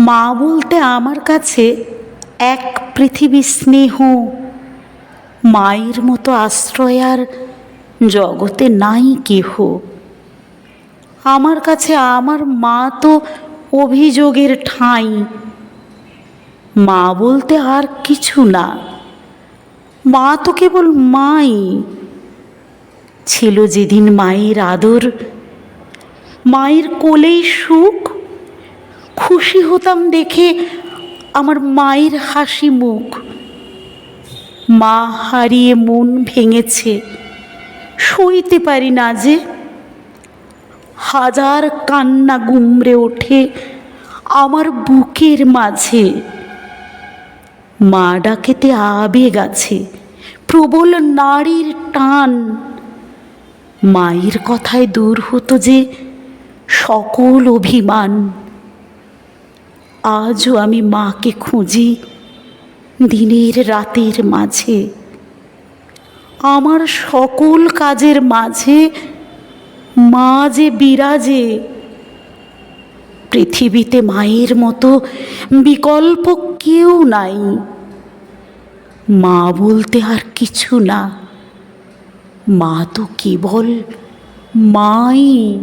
মা বলতে আমার কাছে এক পৃথিবী স্নেহ, মায়ের মতো আশ্রয় আর জগতে নাই কেহ। আমার কাছে আমার মা তো অভিযোগের ঠাঁই। মা বলতে আর কিছু না। মা তো কেবল মাই। ছিল যেদিন মায়ের আদর, মায়ের কোলেই সুখ খুশি হতাম দেখে আমার মায়ের হাসি মুখ। মা হারিয়ে মন ভেঙেছে। সইতে পারি না যে হাজার কান্না গুমড়ে ওঠে আমার বুকের মাঝে। মা ডাকেতে আবেগ আছে, প্রবল নারীর টান। মায়ের কথায় দূর হতো যে সকল অভিমান। আজও আমি মাকে খুঁজি দিনের রাতের মাঝে। আমার সকল কাজের মাঝে মা যে বিরাজে। পৃথিবীতে মায়ের মতো বিকল্প কেউ নাই। মা বলতে আর কিছু না। মা তো কেবল মাই।